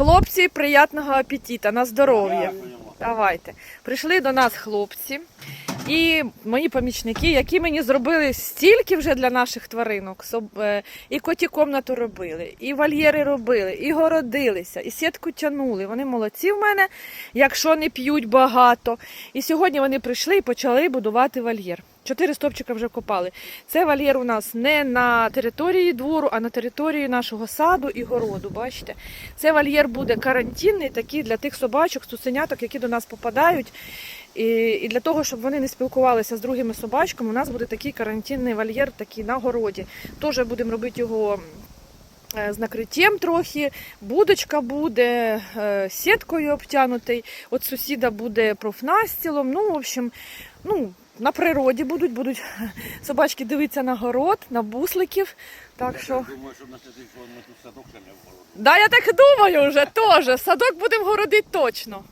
Хлопці, приятного апетита, на здоров'я. Давайте. Прийшли до нас хлопці і мої помічники, які мені зробили стільки вже для наших тваринок. Е, І коті комнату робили, і вольєри робили, і городилися, і сітку тянули. Вони молодці в мене, якщо не п'ють багато. І сьогодні вони прийшли і почали будувати вольєр. Чотири стопчика вже копали. Це вольєр у нас не на території двору, а на території нашого саду і городу. Бачите, це вольєр буде карантинний, такий для тих собачок, цуценяток, які до нас попадають. І, і для того, щоб вони не спілкувалися з другими собачками, у нас буде такий карантинний вольєр, такий на городі. Теж будемо робити його з накриттям трохи, будочка буде е, сіткою обтянутий, от сусіда буде профнастілом. Ну, в общем, ну, на природі будуть, будуть собачки дивитися на город, на бусликів. Так що. Я думаю, що на садок ще не вгород. Да, я так думаю вже теж. Садок будемо городити точно.